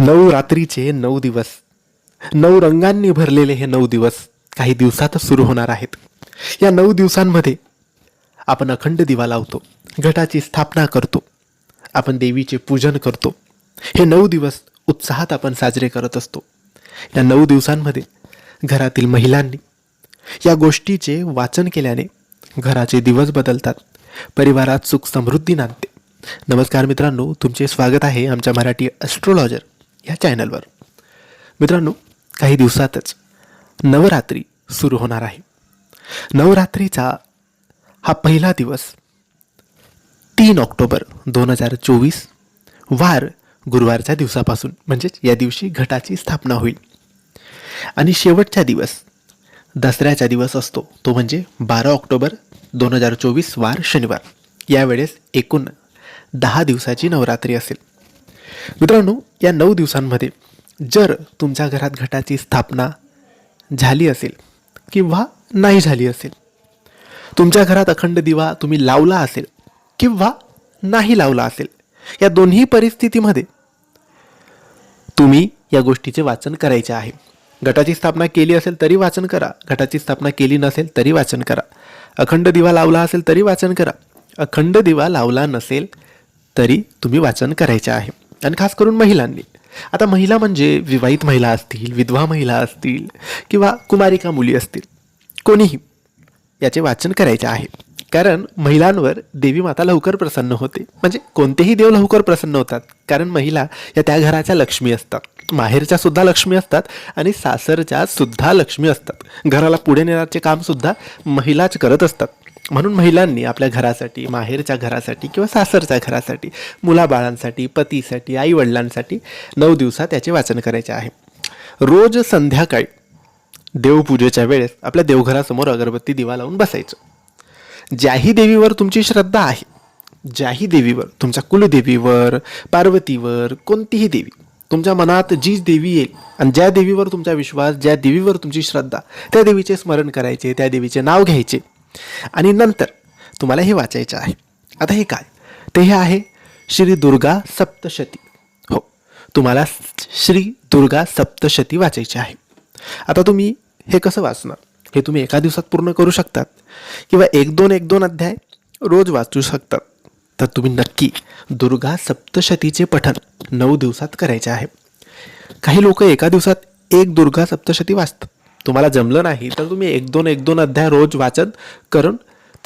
नऊ रात्रीचे नऊ दिवस. नऊ रंगांनी भरलेले हे नऊ दिवस काही दिवसातच सुरू होणार आहेत. या नऊ दिवसांमध्ये आपण अखंड दिवा लावतो घटाची स्थापना करतो आपण देवीचे पूजन करतो. हे नऊ दिवस उत्साहात आपण साजरे करत असतो. या नऊ दिवसांमध्ये घरातील महिलांनी या गोष्टीचे वाचन केल्याने घराचे दिवस बदलतात परिवारात सुख समृद्धी नांदते. नमस्कार मित्रांनो तुमचे स्वागत आहे आमच्या मराठी ॲस्ट्रोलॉजर या चॅनलवर. मित्रांनो काही दिवसातच नवरात्री सुरू होणार आहे. नवरात्रीचा हा पहिला दिवस तीन ऑक्टोबर दोन हजार चोवीस वार गुरुवारच्या दिवसापासून म्हणजेच या दिवशी घटाची स्थापना होईल. आणि शेवटचा दिवस दसऱ्याचा दिवस असतो तो म्हणजे बारा ऑक्टोबर दोन हजार चोवीस वार शनिवार. यावेळेस एकूण दहा दिवसाची नवरात्री असेल. मित्रांनो या नऊ दिवसांमध्ये जर तुमच्या घरात घटाची स्थापना झाली असेल किंवा नाही झाली असेल तुमच्या घरात अखंड दिवा तुम्ही लावला असेल किंवा नाही लावला असेल या दोन्ही परिस्थितीमध्ये तुम्ही या गोष्टीचे वाचन करायचे आहे. गटाची स्थापना केली असेल तरी वाचन करा. गटाची स्थापना केली नसेल तरी वाचन करा. अखंड दिवा लावला असेल तरी वाचन करा. अखंड दिवा लावला नसेल तरी तुम्ही वाचन करायचे आहे. आणि खास करून महिलांनी. आता महिला म्हणजे विवाहित महिला असतील विधवा महिला असतील किंवा कुमारिका मुली असतील कोणीही याचे वाचन करायचे आहे. कारण महिलांवर देवी माता लवकर प्रसन्न होते. म्हणजे कोणतेही देव लवकर प्रसन्न होतात. कारण महिला या त्या घराच्या लक्ष्मी असतात. माहेरच्या सुद्धा लक्ष्मी असतात आणि सासरच्या सुद्धा लक्ष्मी असतात. घराला पुढे नेण्याचे कामसुद्धा महिलाच करत असतात. म्हणून महिलांनी आपल्या घरासाठी माहेरच्या घरासाठी किंवा सासरच्या घरासाठी मुलाबाळांसाठी पतीसाठी आईवडिलांसाठी नऊ दिवसात याचे वाचन करायचे आहे. रोज संध्याकाळी देवपूजेच्या वेळेस आपल्या देवघरासमोर अगरबत्ती दिवा लावून बसायचं. ज्याही देवीवर तुमची श्रद्धा आहे ज्याही देवीवर तुमच्या कुलदेवीवर पार्वतीवर कोणतीही देवी तुमच्या मनात जी देवी येईल आणि ज्या देवीवर तुमचा विश्वास ज्या देवीवर तुमची श्रद्धा त्या देवीचे स्मरण करायचे त्या देवीचे नाव घ्यायचे. आणि नंतर तुम्हाला हे वाचायचं आहे. आता हे काय? ते हे आहे श्री दुर्गा सप्तशती. हो तुम्हाला श्री दुर्गा सप्तशती वाचायची आहे. आता तुम्ही हे कसं वाचणार? हे तुम्ही एका दिवसात पूर्ण करू शकतात किंवा एक दोन एक दोन अध्याय रोज वाचू शकतात. तर तुम्ही नक्की दुर्गा सप्तशतीचे पठण नऊ दिवसात करायचे आहे. काही लोक एका दिवसात एक दुर्गा सप्तशती वाचतात. तुम्हाला जमलं नाही तर तुम्ही एक दोन एक दोन अध्याय रोज वाचत करून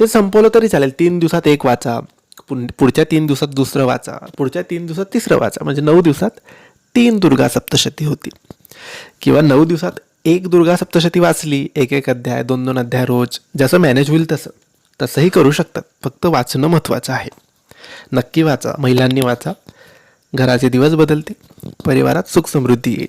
ते संपवलं तरी चालेल. तीन दिवसात एक वाचा पुढच्या तीन दिवसात दुसरं वाचा पुढच्या तीन दिवसात तिसरं वाचा. म्हणजे नऊ दिवसात तीन दुर्गा सप्तशती होती. किंवा नऊ दिवसात एक दुर्गा सप्तशती वाचली एक एक अध्याय दोन दोन अध्याय रोज. जसं मॅनेज होईल तसं. तसंही करू शकतात. फक्त वाचणं महत्त्वाचं आहे. नक्की वाचा. महिलांनी वाचा. घराचे दिवस बदलते परिवारात सुख समृद्धी येईल.